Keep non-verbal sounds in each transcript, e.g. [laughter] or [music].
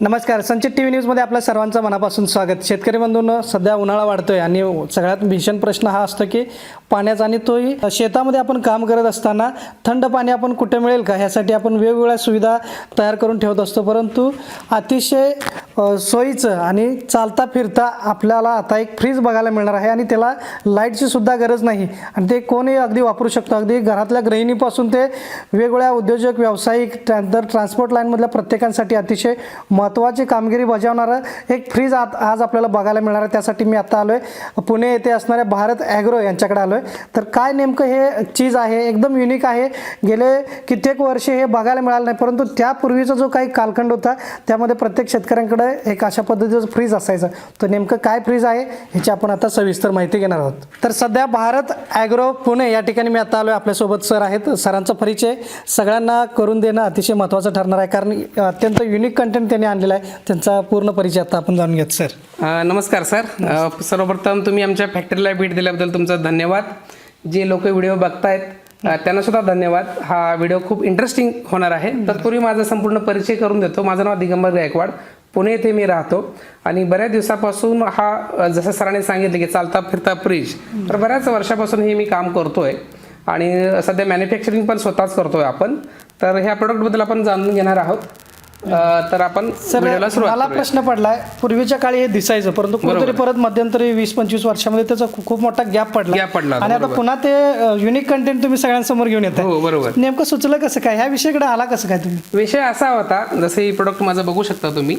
नमस्कार संचित T V न्यूजमध्ये आपल्या सर्वांचं मनापासून स्वागत. शेतकरी बंधूंनो सध्या उन्हाळा वाढतोय आणि सगळ्यात भीषण प्रश्न हा असतो की पाण्याचा आणि तोही. शेतामध्ये आपण काम करत असताना थंड पाणी आपण कुठे मिळेल का? ह्यासाठी आपण वेगवेगळ्या सुविधा तयार करून ठेवत असतो. परंतु अतिशय सोयीचं आणि चालता फिरता आपल्याला आता एक फ्रीज बघायला मिळणार आहे आणि त्याला लाईटची सुद्धा गरज नाही. आणि ते कोणी अगदी वापरू शकतो. अगदी घरातल्या गृहिणीपासून ते वेगवेगळ्या उद्योजक व्यावसायिक त्यानंतर ट्रान्सपोर्ट लाईनमधल्या प्रत्येकांसाठी अतिशय महत्त्वाची कामगिरी बजावणारं एक फ्रीज आत आज आपल्याला बघायला मिळणार आहे. त्यासाठी मी आत्ता आलो आहे पुणे येथे असणाऱ्या भारत ॲग्रो यांच्याकडे आलो आहे तर काय नेमकं हे चीज आहे? एकदम युनिक आहे. गेले कित्येक वर्षे हे बघायला मिळालं नाही परंतु त्यापूर्वीचा जो काही कालखंड होता त्यामध्ये प्रत्येक शेतकऱ्यांकडे एक अशा पद्धतीचं फ्रीज असायचं. तर नेमकं काय फ्रीज आहे ह्याची आपण आता सविस्तर माहिती घेणार आहोत. तर सध्या भारत ॲग्रो पुणे या ठिकाणी मी आता आलो आहे आपल्यासोबत सर आहेत. सरांचा परिचय सगळ्यांना करून देणं अतिशय महत्त्वाचं ठरणार आहे कारण अत्यंत युनिक कंटेंट त्यांनी आणलेला आहे. त्यांचा पूर्ण परिचय आता आपण जाणून घेत सर. अ, नमस्कार सर. अ, सर्वप्रथम तुम्ही आमच्या फॅक्टरीला भेट दिल्याबद्दल तुमचा धन्यवाद. जे लोक व्हिडिओ बघतायत अ, त्यांना सुद्धा धन्यवाद. हा व्हिडिओ खूप इंटरेस्टिंग होणार आहे. तत्पूर्वी माझा संपूर्ण परिचय करून देतो. माझं नाव दिगंबर गायकवाड. पुणे येथे मी राहतो. आणि बऱ्याच दिवसापासून हा अ, जसं सरांनी सांगितलं की चालता फिरता फ्रीज तर बऱ्याच वर्षापासून हे मी काम करतोय. आणि सध्या मॅन्युफॅक्चरिंग पण स्वतःच करतोय आपण. तर ह्या प्रोडक्टबद्दल आपण जाणून घेणार आहोत. अ, तर आपण सर सुरुवात मला करूया. प्रश्न पडलाय. पूर्वीच्या काळी हे दिसायचं परंतु कुठेतरी परत मध्यंतरी वीस पंचवीस वर्षामध्ये त्याचा खूप खूप मोठा गॅप पडला. Gap पडला होता, आणि आता पुन्हा ते युनिक कंटेंट तुम्ही सगळ्यांसमोर घेऊन येत हो बरोबर. नेमकं सुचलं कसं काय? ह्या विषयाकडे आला कसं काय तुम्ही? विषय असा होता जसं हे प्रोडक्ट माझं बघू शकता तुम्ही.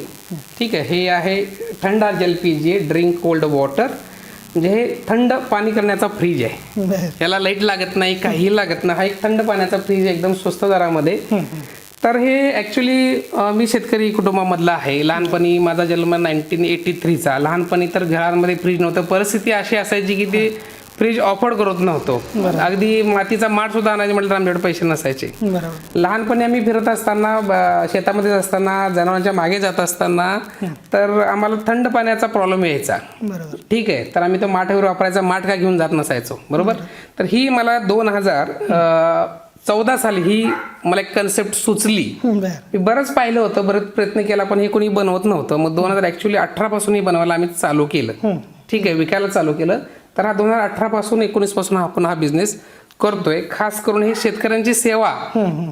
ठीक आहे हे आहे थंडा जल पीजिए ड्रिंक कोल्ड वॉटर म्हणजे हे थंड पाणी करण्याचा फ्रीज आहे. याला लाइट लागत नाही काही लागत नाही. हा एक थंड पाण्याचा फ्रीज एकदम स्वस्त दरामध्ये. तर हे ॲक्च्युली मी शेतकरी कुटुंबामधला आहे. लहानपणी माझा जन्म नाईन्टीन एटी थ्रीचा लहानपणी तर घरांमध्ये फ्रीज नव्हतं. परिस्थिती अशी असायची की ते फ्रीज ऑफर करत नव्हतो. अगदी मातीचा माठ सुद्धा आणायचे म्हटलं तर आमच्याकडे पैसे नसायचे. लहानपणी आम्ही फिरत असताना शेतामध्ये असताना जनावरांच्या मागे जात असताना तर आम्हाला थंड पाण्याचा प्रॉब्लेम यायचा. ठीक आहे. तर आम्ही तो माठावर वापरायचा माठ काय घेऊन जात नसायचो. बरोबर? तर ही मला दोन हजार चौदा साली ही मला एक कन्सेप्ट सुचली. मी बरंच पाहिलं होतं बरंच प्रयत्न केला पण हे कोणी बनवत नव्हतं. मग दोन हजार ॲक्च्युली अठरा पासून हे बनवायला आम्ही चालू केलं. ठीक आहे विकायला चालू केलं. तर हा दोन हजार अठरा पासून एकोणीसपासून आपण हा बिझनेस करतोय. खास करून हे शेतकऱ्यांची सेवा.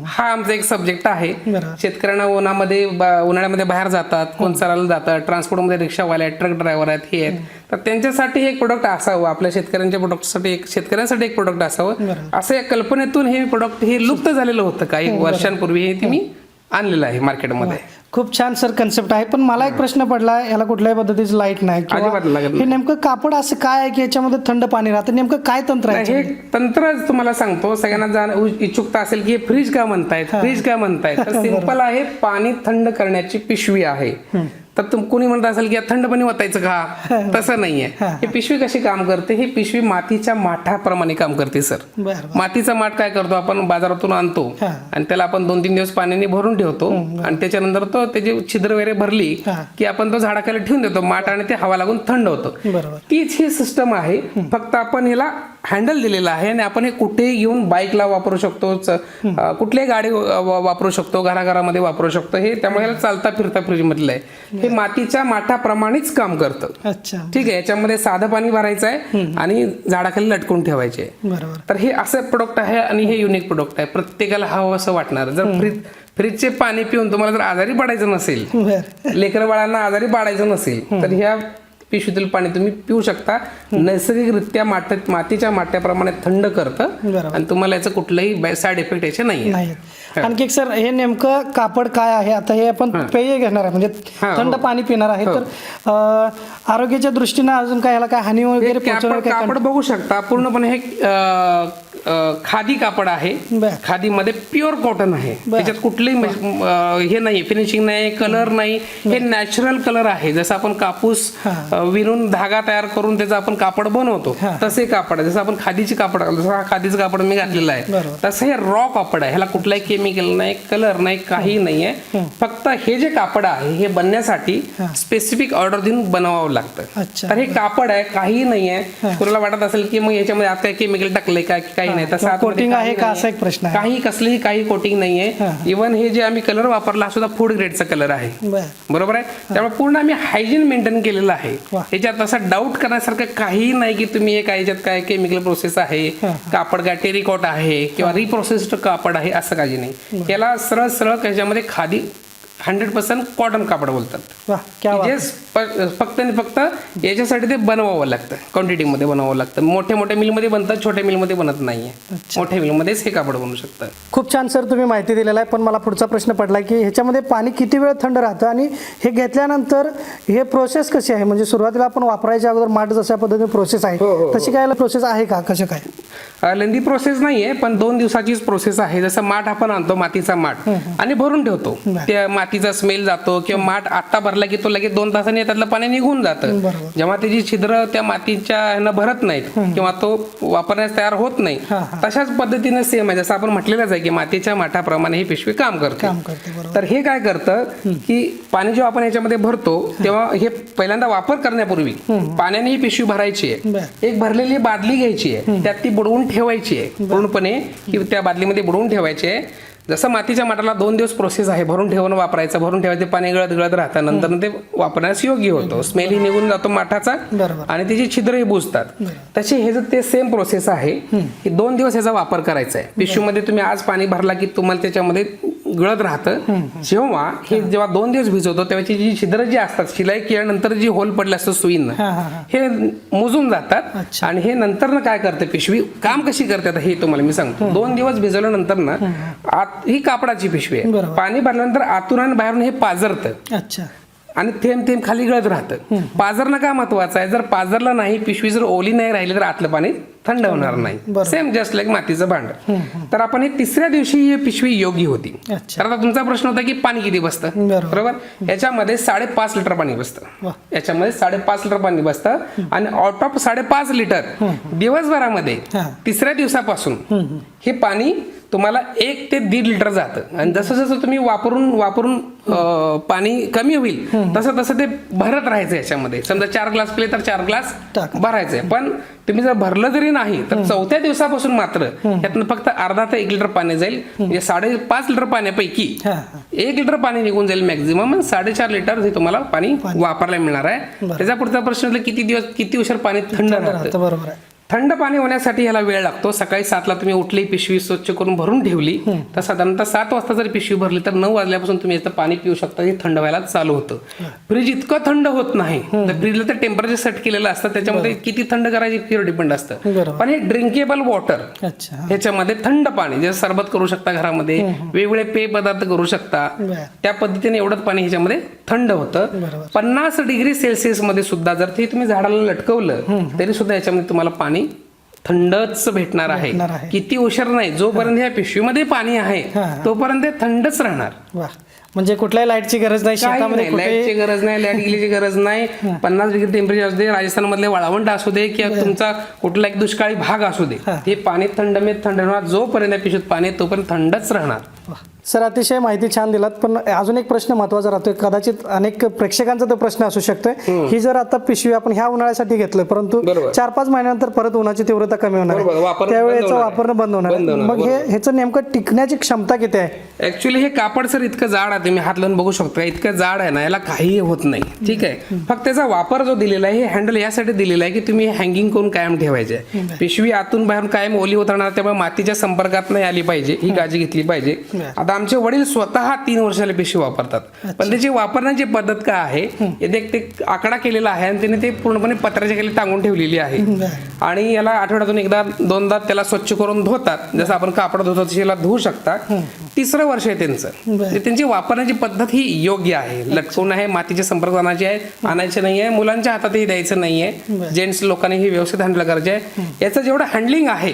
हा आमचा एक सब्जेक्ट आहे. शेतकऱ्यांना उन्हामध्ये उन्हाळ्यामध्ये बाहेर जातात कोण चालायला जातात ट्रान्सपोर्टमध्ये रिक्षावाले आहेत ट्रक ड्रायव्हर आहेत हे आहेत. तर त्यांच्यासाठी हे एक प्रोडक्ट असावं आपल्या शेतकऱ्यांच्या प्रोडक्टसाठी एक शेतकऱ्यांसाठी एक प्रोडक्ट असावं. असं या कल्पनेतून हे प्रोडक्ट हे लुप्त झालेलं होतं काही वर्षांपूर्वी हे ते मी आणलेलं आहे मार्केटमध्ये खूप छान सर कन्सेप्ट आहे. पण मला एक प्रश्न पडला याला कुठल्याही पद्धतीचं लाइट नाही अजिबात लागत किंवा नाही. हे नेमकं कापड असं काय आहे की याच्यामध्ये थंड पाणी राहतं? नेमकं काय तंत्र आहे हे तंत्र तुम्हाला सांगतो. सगळ्यांना जाण इच्छुकता असेल की हे फ्रीज का म्हणतायत? फ्रीज का म्हणतायत? तर [laughs] सिंपल आहे पाणी थंड करण्याची पिशवी आहे. तर तुम कोणी म्हणत असेल की थंड पाणी ओतायचं का? [laughs] तसं नाहीये. ही पिशवी कशी काम करते? ही पिशवी मातीच्या माठाप्रमाणे काम करते सर. मातीचा माठ काय करतो? आपण बाजारातून आणतो. आणि त्याला आपण दोन तीन दिवस पाण्याने भरून ठेवतो आणि त्याच्यानंतर तो त्याची छिद्र वगैरे भरली. की आपण तो झाडाखाली ठेवून देतो. माठ आणि ते हवा लागून थंड होतं. तीच ही सिस्टम आहे. फक्त आपण ह्याला हँडल दिलेला आहे आणि आपण हे कुठेही घेऊन बाईकला वापरू शकतो कुठल्याही गाडी वापरू शकतो घराघरामध्ये वापरू शकतो. हे त्यामुळे ह्याला चालता फिरता फ्रीज मधलं आहे. हे मातीच्या माठाप्रमाणेच काम करतं. अच्छा. ठीक आहे याच्यामध्ये साधं पाणी भरायचं आहे आणि झाडाखाली लटकून ठेवायचे. बरोबर. तर हे असं प्रोडक्ट आहे आणि हे युनिक प्रोडक्ट आहे. प्रत्येकाला हवं असं वाटणार. जर फ्रीज फ्रीजचे पाणी पिऊन तुम्हाला जर आजारी पडायचं नसेल लेकर बाळांना आजारी पाडायचं नसेल तर ह्या पिशवीतील पाणी तुम्ही पिऊ शकता. नैसर्गिकरित्या मातीच्या माट्याप्रमाणे थंड करतं. आणि तुम्हाला याचं कुठलंही साईड इफेक्ट याचे नाही नाही [laughs] आणखी एक सर हे नेमकं कापड काय आहे? आता हे आपण पेय घेणार आहे म्हणजे हा, थंड हो. पाणी पिणार आहे. तर अं, आरोग्याच्या दृष्टीनं अजून काय याला काय हानी वगैरे कापड काय? कापड बघू शकता. पूर्णपणे हे खादी कापड आहे. खादीमध्ये प्युअर कॉटन आहे. त्याच्यात कुठलेही म्हणजे, हे नाही फिनिशिंग नाही कलर नाही. हे नॅचरल कलर आहे. जसं आपण कापूस हा. विणून धागा तयार करून त्याचं आपण कापड बनवतो. हा. तसे कापड आहे. जसं आपण खादीचे कापड जसं हा खादीचं कापड मी घातलेलं आहे. तसं हे रॉ कापड आहे. ह्याला कुठलाही केमिकल नाही कलर नाही काही नाहीये. फक्त हे जे कापड आहे हे बनण्यासाठी स्पेसिफिक ऑर्डर देऊन बनवावं लागतं. तर हे कापड आहे काही नाहीये. कुणाला वाटत असेल की मग याच्यामध्ये काही केमिकल टाकलंय का की काही नाही तसं कोटिंग आहे का. असा एक प्रश्न आहे. काही कसलीही काही कोटिंग नाहीये. इव्हन हे जे आम्ही कलर वापरला हा सुद्धा फूड ग्रेडचा कलर आहे. बर. बरोबर आहे? त्यामुळे पूर्ण आम्ही हायजीन मेंटेन केलेलं आहे. याच्यात असं डाऊट करण्यासारखं काही नाही की तुम्ही हे काय याच्यात काय केमिकल प्रोसेस आहे कापड काय टेरिकॉट आहे किंवा रिप्रोसेस्ड कापड आहे असं काही नाही. याला सरळ सरळ त्याच्यामध्ये खादी हंड्रेड पर्सेंट कॉटन कापड बोलतात. जे फक्त आणि फक्त याच्यासाठी ते बनवावं लागतं. क्वांटिटीमध्ये बनवावं लागतं. मोठ्या मोठ्या मिलमध्ये बनतात छोट्या मिलमध्ये बनत नाहीये. मोठ्या मिलमध्येच हे कापड बनवू शकतं. खूप छान सर तुम्ही माहिती दिलेला आहे पण मला पुढचा प्रश्न पडला की ह्याच्यामध्ये पाणी किती वेळ थंड राहतं? आणि हे घेतल्यानंतर हे प्रोसेस कशी आहे? म्हणजे सुरुवातीला आपण वापरायच्या अगोदर माठ जशा पद्धतीने प्रोसेस हो, आहे तशी काय प्रोसेस आहे का? कसं काय? लेंदी प्रोसेस नाहीये पण दोन दिवसाचीच प्रोसेस आहे. जसं माठ आपण आणतो मातीचा माठ. आणि भरून ठेवतो. त्या मातीचा स्मेल जातो किंवा माठ आत्ता भरला की तो लगेच दोन तासांनी त्यातलं पाणी निघून जातं. जेव्हा त्याची छिद्र त्या मातीच्या ह्यानं भरत नाहीत किंवा तो वापरण्यास तयार होत नाही तशाच पद्धतीने सेम आहे. जसं आपण म्हटलेलंच आहे की मातीच्या माठाप्रमाणे ही पिशवी काम करते. काम करते बरोबर. तर हे काय करतं की पाणी जेव्हा आपण याच्यामध्ये भरतो तेव्हा हे पहिल्यांदा वापर करण्यापूर्वी पाण्याने ही पिशवी भरायची आहे. एक भरलेली बादली घ्यायची आहे. त्यात ती बुडवून ठेवायची आहे. पूर्णपणे की त्या बादलीमध्ये बुडवून ठेवायची आहे. जसं मातीच्या माठाला दोन दिवस प्रोसेस आहे भरून ठेवून वापरायचं भरून ठेवायचे पाणी गळत गळत राहतं नंतर ते वापरण्यास योग्य होतो. स्मेलही निघून जातो माठाचा आणि त्याची छिद्रही बुजतात. तसे हे जर ते सेम प्रोसेस आहे की दोन दिवस याचा वापर करायचा आहे. पिशवीमध्ये तुम्ही आज पाणी भरला की तुम्हाला त्याच्यामध्ये गळत राहतं. जेव्हा हे जेव्हा दोन दिवस भिजवतो तेव्हाची जी छिद्र जी असतात शिलाई केल्यानंतर जी होल पडले असतं सुईनं हा मोजून जातात. आणि हे नंतर ना काय करते पिशवी? काम कशी करते? आता हे तुम्हाला मी सांगतो. दोन दिवस भिजवल्यानंतर ना आत ही कापडाची पिशवी आहे. पाणी भरल्यानंतर आतून आणि बाहेरून हे पाजरतं. अच्छा. आणि थेंब थेंब खाली गळत राहतं. पाजरणं का महत्वाचं आहे? जर पाजरलं नाही पिशवी जर ओली नाही राहिली तर आतलं पाणी थंड होणार नाही. सेम जस्ट लाईक मातीचं भांड. तर आपण हे तिसऱ्या दिवशी ही पिशवी योग्य होती. अच्छा. तर आता तुमचा प्रश्न होता की पाणी किती बसतं? बरोबर. याच्यामध्ये साडेपाच लिटर पाणी बसतं. याच्यामध्ये साडेपाच लिटर पाणी बसतं. आणि आउट ऑफ साडेपाच लिटर दिवसभरामध्ये. तिसऱ्या दिवसापासून हे पाणी तुम्हाला एक ते दीड लिटर जातं. आणि जसं जसं तुम्ही वापरून वापरून पाणी कमी होईल तसं तसं ते भरत राहायचं याच्यामध्ये. समजा चार ग्लास पिले तर चार ग्लास. भरायचंय. पण तुम्ही जर भरलं जरी नाही तर चौथ्या दिवसापासून मात्र यातनं फक्त अर्धा ते एक लिटर पाणी जाईल. म्हणजे साडेपाच लिटर पाण्यापैकी एक लिटर पाणी निघून जाईल मॅक्झिमम साडेचार लिटर हे तुम्हाला पाणी वापरायला मिळणार आहे. त्याचा पुढचा प्रश्न किती दिवस किती उशीर पाणी थंड राहतं बरोबर आहे. थंड पाणी होण्यासाठी ह्याला वेळ लागतो. सकाळी सातला तुम्ही उठली पिशवी स्वच्छ करून भरून ठेवली तर साधारणतः सात वाजता जर पिशवी भरली तर नऊ वाजल्यापासून तुम्ही याचं पाणी पिऊ शकता. हे थंड व्हायला चालू होतं. फ्रीज इतकं थंड होत नाही. तर फ्रीजला तर टेम्परेचर सेट केलेलं असतं. त्याच्यामध्ये किती थंड करायची फिर डिपेंड असतं. पण हे ड्रिंकेबल वॉटर. ह्याच्यामध्ये थंड पाणी जे सरबत करू शकता घरामध्ये वेगवेगळे पेय पदार्थ करू शकता. त्या पद्धतीने एवढंच पाणी ह्याच्यामध्ये थंड होतं. पन्नास डिग्री सेल्सिअसमध्ये सुद्धा जर ते तुम्ही झाडाला लटकवलं तरी सुद्धा याच्यामध्ये तुम्हाला पाणी थंडच भेटणार आहे. भेटणार आहे. किती उशीर नाही. जोपर्यंत या पिशवीमध्ये पाणी आहे हा, हा. तोपर्यंत ते थंडच राहणार. वा म्हणजे कुठल्याही लाईटची गरज नाही. काही शेतामध्ये नाही. लाईटची गरज नाही लाइट गेलीची गरज नाही. पन्नास डिग्री टेम्परेचर असू दे राजस्थान मधले वाळवंट असू दे किंवा तुमचा कुठला एक दुष्काळी भाग असू दे हे. पाणी थंड मे थंड राहणार. जोपर्यंत या पिशवीत पाणी आहे, तोपर्यंत थंडच राहणार. वा. सर अतिशय माहिती छान दिलात पण अजून एक प्रश्न महत्त्वाचा राहतोय. कदाचित अनेक प्रेक्षकांचा तो प्रश्न असू शकतोय. ही जर आता पिशवी आपण ह्या उन्हाळ्यासाठी घेतलं परंतु. चार पाच महिन्यानंतर परत उन्हाची तीव्रता कमी होणार त्यावेळी बंद याचं. वापरणं बंद होणार, मग हे ह्याचं नेमकं टिकण्याची क्षमता किती आहे? ऍक्च्युली हे कापड सर इतकं जाड आहे तुम्ही हात लावून बघू शकता. इतकं जाड आहे ना याला काहीही होत नाही. ठीक आहे? फक्त त्याचा वापर जो दिलेला आहे हे हँडल यासाठी दिलेला आहे की तुम्ही हँगिंग करून कायम ठेवायचे. पिशवी आतून बाहेरून कायम ओली होत राहणार त्यामुळे मातीच्या संपर्कात नाही आली पाहिजे ही काळजी घेतली पाहिजे. आता आमचे वडील स्वतः तीन वर्षाला पिशवी वापरतात. पण त्याची वापरण्याची पद्धत काय आहे ते आकडा केलेला आहे आणि त्याने ते पूर्णपणे पत्र्याच्या खाली टांगून ठेवलेली आहे. आणि याला आठवड्यातून एकदा दोनदा त्याला स्वच्छ करून धुतात. जसं आपण कापड धुतो तशी याला धुवू शकता तिसरं वर्ष आहे त्यांचं. म्हणजे त्यांची वापरण्याची पद्धत ही योग्य आहे. लटकवून आहे मातीच्या संपर्क आणायचे आहे आणायचे नाही आहे मुलांच्या हातातही द्यायचं नाहीये जेंट्स लोकांनी ही व्यवस्थित हँडल करायचे आहे. याचं जेवढं हँडलिंग आहे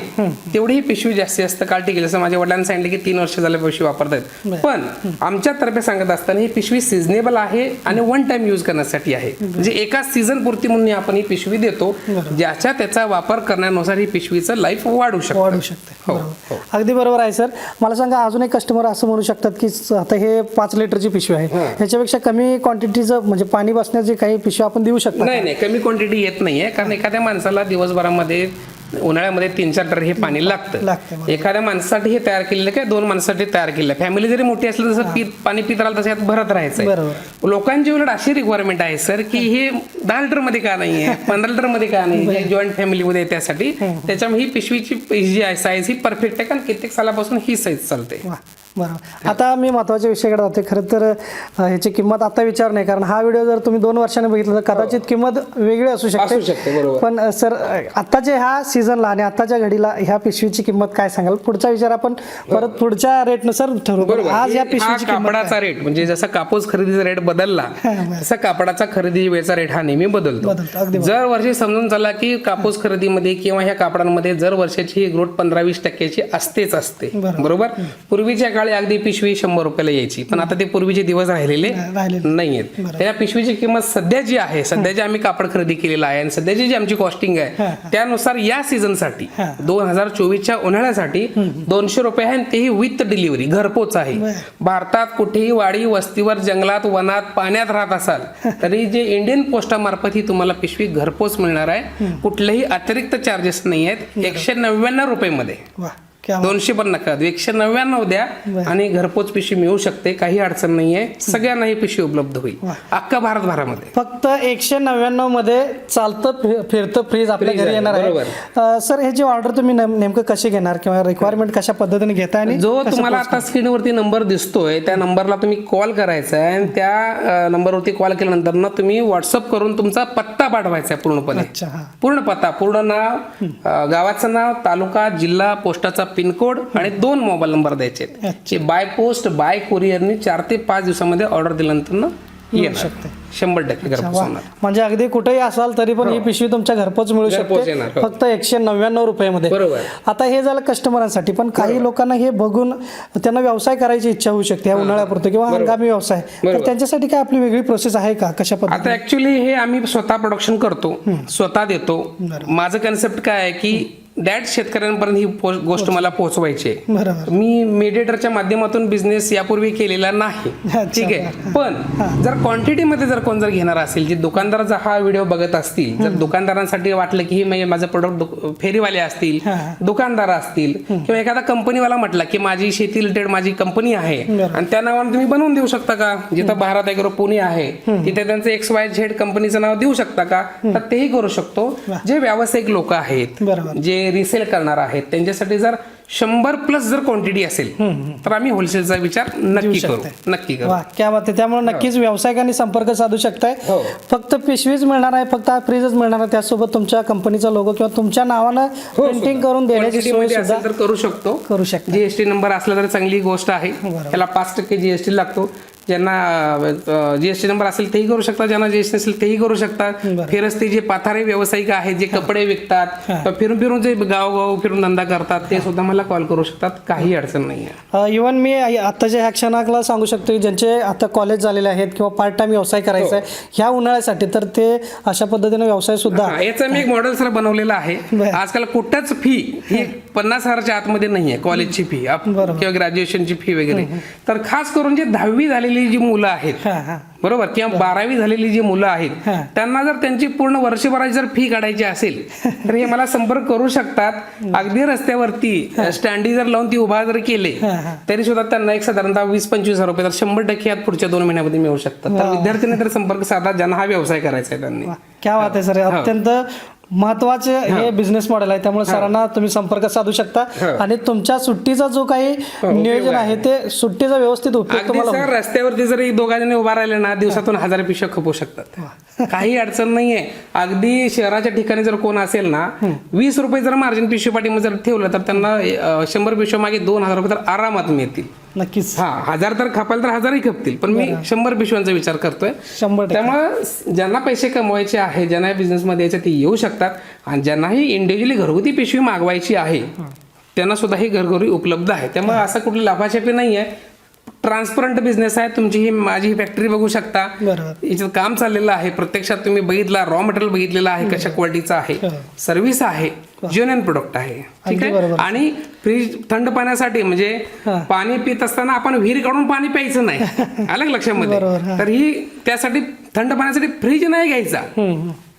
तेवढी ही पिशवी जास्तीत जास्त काळ टिकेल. जसं माझ्या वडिलांनी सांगितलं की तीन वर्ष झाले पिशवी वापरतायत पण आमच्या तर्फे सांगत असताना ही पिशवी सिजनेबल आहे आणि वन टाइम यूज करण्यासाठी आहे. म्हणजे एका सीझन पुरती म्हणून आपण ही पिशवी देतो ज्याच्या त्याचा वापर करण्यानुसार ही पिशवीचं लाईफ वाढू शकतं. वाढू शकते. हो. अगदी बरोबर आहे सर. मला सांगा अजून एक कस्टमर असं म्हणू शकतात की आता हे पाच लिटरची पिशवी आहे. ह्याच्यापेक्षा कमी क्वांटिटीचं म्हणजे पाणी बसण्याची काही पिशवी आपण देऊ शकतो नाही नाही. कमी क्वांटिटी येत नाहीये. कारण एखाद्या माणसाला दिवसभरामध्ये उन्हाळ्यामध्ये तीन चार लिटर हे पाणी लागतं, बरोबर. एखाद्या माणसासाठी हे तयार केलेलं काय दोन माणसासाठी तयार केलेलं. फॅमिली जरी मोठी असली तसं पीत पाणी पित राहिलं तसं यात भरत राहायचं लोकांची उलट अशी रिक्वायरमेंट आहे सर की हे दहा लिटरमध्ये का नाही आहे [laughs] पंधरा लिटरमध्ये का नाही जॉईंट फॅमिलीमध्ये त्यासाठी. त्याच्यामुळे ही पिशवीची जी आहे साईज ही परफेक्ट आहे कारण कित्येक सालापासून ही साईज चालते. बरोबर आता मी महत्त्वाच्या विषयाकडे जाते खरं तर ह्याची किंमत आता विचार नाही कारण हा व्हिडिओ जर तुम्ही दोन वर्षांनी बघितला तर कदाचित किंमत वेगळी असू शकते. पण सर आत्ताच्या ह्या सीझनला आणि आत्ताच्या घडीला ह्या पिशवीची किंमत काय सांगाल? पुढचा विचार आपण परत पुढच्या रेटनुसार ठरवू. आज या हे- हा पिशवीची कापडाचा रेट म्हणजे जसा कापूस खरेदीचा रेट बदलला [laughs] तसा कापडाचा खरेदी वेळेचा रेट हा नेहमी बदलतो, जर वर्षी समजून चला की कापूस खरेदीमध्ये किंवा ह्या कापडांमध्ये जर वर्षाची ही ग्रोथ पंधरा वीस टक्क्याची असतेच असते. बरोबर. पूर्वीच्या काळी अगदी पिशवी शंभर रुपयाला यायची. पण आता ते पूर्वीचे दिवस राहिलेले राहिलेले. नाहीयेत. त्या पिशवीची किंमत सध्या जी आहे सध्या जे आम्ही कापड खरेदी केलेलं आहे आणि सध्याची जी आमची कॉस्टिंग आहे त्यानुसार या सीझनसाठी दोन हजार चोवीसच्या उन्हाळ्यासाठी दोनशे रुपये आहे आणि तेही विथ डिलिव्हरी घरपोच आहे. भारतात कुठेही वाडी वस्तीवर जंगलात वनात पाण्यात राहत असाल तरी जे इंडियन पोस्टामार्फत ही तुम्हाला पिशवी घरपोच मिळणार आहे. कुठलेही अतिरिक्त चार्जेस नाही आहेत एकशे नव्याण्णव रुपये मध्ये दोनशे पण नका. देऊ. एकशे नव्याण्णव द्या आणि घरपोच पिशवी मिळू शकते. काही अडचण नाहीये. सगळ्यांना ही पिशवी उपलब्ध होईल. अख्खा भारतभरामध्ये फक्त एकशे नव्याण्णवमध्ये चालतं फिरतं फ्रीज आपल्या घरी येणार आहे. सर ह्याची ऑर्डर तुम्ही नेम- नेमकं कशी घेणार किंवा रिक्वायरमेंट कशा पद्धतीने घेता आणि जो तुम्हाला आता स्क्रीनवरती नंबर दिसतोय त्या नंबरला तुम्ही कॉल करायचा आहे आणि त्या नंबरवरती कॉल केल्यानंतर ना तुम्ही व्हॉट्सअप करून तुमचा पत्ता पाठवायचा पूर्णपणे. हा. पूर्ण पत्ता पूर्ण नाव गावाचं नाव तालुका जिल्हा पोस्टाचा पिनकोड आणि दोन मोबाईल नंबर द्यायचे आहेत. बाय पोस्ट बाय कुरिअरनी चार ते पाच दिवसामध्ये ऑर्डर दिल्यानंतर ना येणार. शकते. शंभर टक्के म्हणजे अगदी कुठेही असाल तरी पण ही. पिशवी तुमच्या घरपोच मिळू शकते. हो. फक्त एकशे नव्याण्णव रुपयामध्ये. बरोबर. आता हे झालं कस्टमरांसाठी पण काही लोकांना हे बघून त्यांना व्यवसाय करायची इच्छा होऊ शकते या उन्हाळ्यापुरतं किंवा हंगामी व्यवसाय. तर. त्यांच्यासाठी काय आपली वेगळी प्रोसेस आहे का? कशा पद्धती आता ऍक्च्युली हे आम्ही स्वतः प्रोडक्शन करतो. स्वतः देतो. माझं कन्सेप्ट काय आहे की दॅट शेतकऱ्यांपर्यंत ही गोष्ट मला पोहोचवायची आहे. मी मीडिएटरच्या माध्यमातून बिझनेस यापूर्वी केलेला नाही. ठीक आहे? पण जर क्वांटिटी मध्ये जर कोण जर घेणार असेल जे दुकानदार जर हा व्हिडिओ बघत असतील जर दुकानदारांसाठी वाटलं की हे म्हणजे माझं प्रोडक्ट फेरीवाले असतील. दुकानदार असतील किंवा एखादा कंपनीवाला म्हटला की माझी शेती रिलेटेड माझी कंपनी आहे. आणि त्या नावाने तुम्ही बनवून देऊ शकता का? जिथं भारत एग्रो पुणे आहे तिथे त्यांचं एक्स वाय झेड कंपनीचं नाव देऊ शकता का? तर तेही करू शकतो. जे व्यावसायिक लोक आहेत बरोबर. रिसेल करणार आहेत. त्यांच्यासाठी जर शंभर प्लस जर क्वांटिटी असेल तर आम्ही होलसेलचा विचार नक्की करू. नक्की करू. क्या बात आहे. त्यामुळे नक्कीच व्यावसायिकांनी संपर्क साधू शकताय. हो. फक्त पिशवीच मिळणार आहे फक्त फ्रीजच मिळणार आहे. त्यासोबत तुमच्या कंपनीचा लोगो किंवा तुमच्या नावानं प्रिंटिंग करून देण्याची सोय सुद्धा तर करू शकतो. करू शकता जीएसटी नंबर असला तर चांगली गोष्ट आहे. त्याला पाच टक्के जीएसटी लागतो. ज्यांना जीएसटी नंबर असेल तेही करू शकतात ज्यांना जीएसटी नसेल तेही करू शकतात फिरस्ते जे पाथारे व्यावसायिक आहेत जे कपडे विकतात फिरून फिरून जे गावगाव फिरून धंदा करतात ते सुद्धा मला कॉल करू शकतात. काही अडचण नाही आहे इवन मी आताच्या ह्या क्षणाला सांगू शकतो की ज्यांचे आता कॉलेज झालेले आहेत किंवा पार्ट टाइम व्यवसाय करायचा आहे ह्या उन्हाळ्यासाठी तर ते अशा पद्धतीने व्यवसाय सुद्धा हा, याचं मी एक मॉडेल सर बनवलेलं आहे. आजकाल कुठंच फी ही पन्नास हजारच्या आतमध्ये नाहीये कॉलेजची फी. किंवा ग्रॅज्युएशनची फी वगैरे. तर खास करून जे दहावी झालेली जी मुलं आहेत बरोबर? किंवा बारावी झालेली जी मुलं आहेत. त्यांना जर त्यांची पूर्ण वर्षभराची जर फी काढायची असेल [laughs] तर हे मला संपर्क करू शकतात. अगदी रस्त्यावरती स्टँडी जर लावून ती उभा जर केले. तरी सुद्धा त्यांना एक साधारणतः वीस पंचवीस हजार रुपये तर शंभर टक्के यात पुढच्या दोन महिन्यामध्ये मिळू शकतात. तर विद्यार्थ्यांनी तर संपर्क साधा ज्यांना हा व्यवसाय करायचा आहे त्यांनी. क्या बात आहे सर. अत्यंत महत्त्वाचे हे. बिझनेस मॉडेल आहे. त्यामुळे सरांना तुम्ही संपर्क साधू शकता. आणि तुमच्या सुट्टीचा जो काही नियोजन आहे ते सुट्टीचा व्यवस्थित उपयोग तुम्हाला रस्त्यावरती जर एक दोघा जणी उभा राहिले ना दिवसातून हजार पिशव्या खपू शकतात. काही अडचण नाहीये. अगदी शहराच्या ठिकाणी जर कोण असेल ना वीस रुपये जर मार्जिन पिशवी पाठीमध्ये जर ठेवलं तर त्यांना शंभर पिशव्या मागे दोन हजार रुपये तर आरामात मिळतील. नक्कीच. हा हजार तर खपाल तर हजारही खपतील पण मी शंभर पिशव्यांचा विचार करतोय. शंभर त्यामुळे ज्यांना पैसे कमवायचे आहे ज्यांना बिझनेस मध्ये यायचे ते येऊ शकतात आणि ज्यांनाही इंडिव्हिज्युअली घरगुती पिशवी मागवायची आहे त्यांना सुद्धा ही घरघरी उपलब्ध आहे. त्यामुळे असं कुठली लाभाछापी नाही आहे ट्रान्सपरंट बिझनेस आहे. तुमची ही माझी ही फॅक्टरी बघू शकता. याच्यात काम चाललेलं आहे. प्रत्यक्षात तुम्ही बघितला रॉ मटेरियल बघितलेलं आहे कशा क्वालिटीचं आहे. हो. सर्व्हिस आहे. जेन्युन प्रोडक्ट आहे. ठीक आहे. आणि फ्रीज थंड पाण्यासाठी म्हणजे हा. पाणी पित असताना आपण विहीर काढून पाणी प्यायचं नाही. [laughs] आलं लक्षामध्ये? हा. तर ही त्यासाठी थंड पाण्यासाठी फ्रीज नाही घ्यायचा.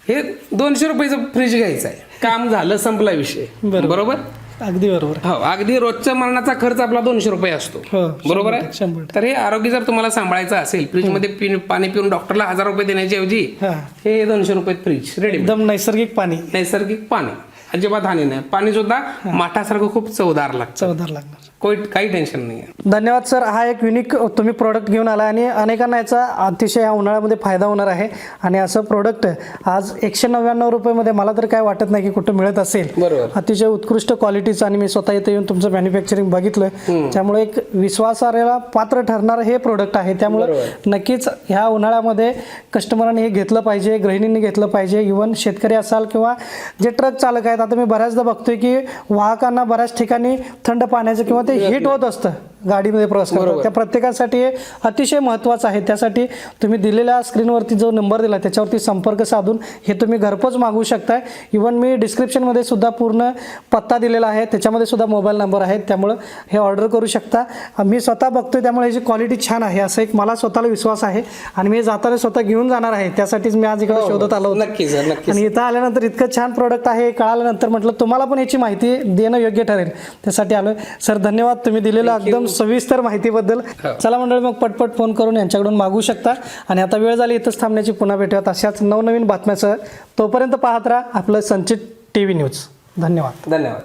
हे दोनशे रुपयाचं फ्रीज घ्यायचं आहे. काम झालं संपला विषय. बरोबर. अगदी बरोबर. हो अगदी रोजच्या मरणाचा खर्च आपला दोनशे रुपये असतो. हो बरोबर आहे. तर हे आरोग्य जर तुम्हाला सांभाळायचं असेल फ्रीजमध्ये पि- पाणी पिऊन डॉक्टरला हजार रुपये देण्याच्या ऐवजी हा. हे दोनशे रुपये फ्रीज रेडी एकदम नैसर्गिक पाणी. नैसर्गिक पाणी. अजिबात हानी नाही. पाणी सुद्धा माठासारखं खूप चवदार लागतं. चवदार लागणार. कोई काही टेन्शन नाही धन्यवाद सर. हा एक युनिक तुम्ही प्रोडक्ट घेऊन आला आणि अनेकांना याचा अतिशय या उन्हाळ्यामध्ये फायदा होणार आहे. आणि असं प्रोडक्ट आज एकशे नव्याण्णव रुपयेमध्ये मला तर काय वाटत नाही की कुठं मिळत असेल. बरोबर. अतिशय उत्कृष्ट क्वालिटीचं आणि मी स्वतः इथे येऊन तुमचं मॅन्युफॅक्चरिंग बघितलं. त्यामुळे एक विश्वासार्हाला पात्र ठरणारं हे प्रोडक्ट आहे. त्यामुळे नक्कीच ह्या उन्हाळ्यामध्ये कस्टमरांनी हे घेतलं पाहिजे गृहिणींनी घेतलं पाहिजे. इवन शेतकरी असाल किंवा जे ट्रक चालक आहेत आता मी बऱ्याचदा बघतोय की वाहकांना बऱ्याच ठिकाणी थंड पाण्याचं किंवा ते हिट होत असतं गाडीमध्ये प्रवास करतात त्या प्रत्येकासाठी हे अतिशय महत्त्वाचं आहे. त्यासाठी तुम्ही दिलेल्या स्क्रीनवरती जो नंबर दिला त्याच्यावरती संपर्क साधून हे तुम्ही घरपोच मागवू शकताय. इवन मी डिस्क्रिप्शनमध्ये सुद्धा पूर्ण पत्ता दिलेला आहे. त्याच्यामध्ये सुद्धा मोबाईल नंबर आहे. त्यामुळं हे ऑर्डर करू शकता. मी स्वतः बघतोय त्यामुळे ह्याची क्वालिटी छान आहे. असं एक मला स्वतःला विश्वास आहे. आणि मी जाताना स्वतः घेऊन जाणार आहे. त्यासाठीच मी आज इकडे शोधत आलो नक्की आणि इथं आल्यानंतर इतकं छान प्रोडक्ट आहे हे कळाल्यानंतर म्हटलं तुम्हाला पण याची माहिती देणं योग्य ठरेल. त्यासाठी आलोय. सर धन्यवाद. तुम्ही दिलेलं एकदम सविस्तर माहितीबद्दल. चला मंडळी मग पटपट फोन करून यांच्याकडून मागू शकता. आणि आता वेळ झाली इथंच थांबण्याची पुन्हा भेटूयात. अशाच नवनवीन बातम्यासह तोपर्यंत पाहत राहा आपलं संचित टी व्ही न्यूज. धन्यवाद. धन्यवाद.